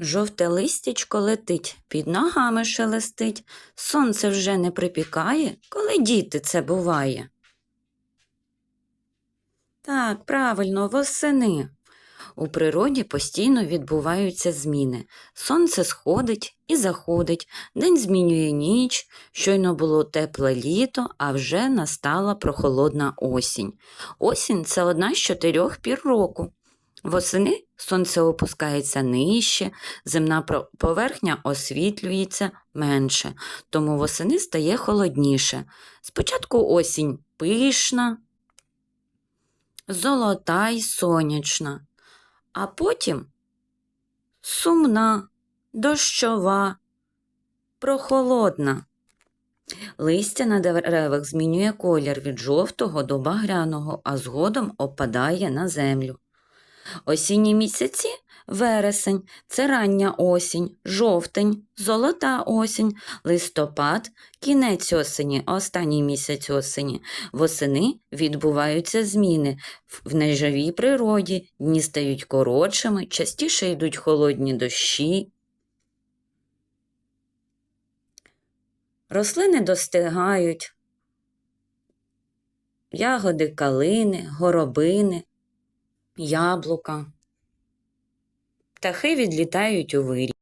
Жовте листячко летить, під ногами шелестить, сонце вже не припікає, коли діти це буває. Так, правильно, восени. У природі постійно відбуваються зміни. Сонце сходить і заходить, день змінює ніч, щойно було тепле літо, а вже настала прохолодна осінь. Осінь це одна з чотирьох пір року. Восени сонце опускається нижче, земна поверхня освітлюється менше, тому восени стає холодніше. Спочатку осінь пишна, золота й сонячна, а потім сумна, дощова, прохолодна. Листя на деревах змінює колір від жовтого до багряного, а згодом опадає на землю. Осінні місяці вересень це рання осінь, жовтень, золота осінь, листопад, кінець осені, останній місяць осені. Восени відбуваються зміни. В- неживій природі дні стають коротшими, частіше йдуть холодні дощі. Рослини достигають, ягоди калини, горобини, яблука. Птахи відлітають у вирій.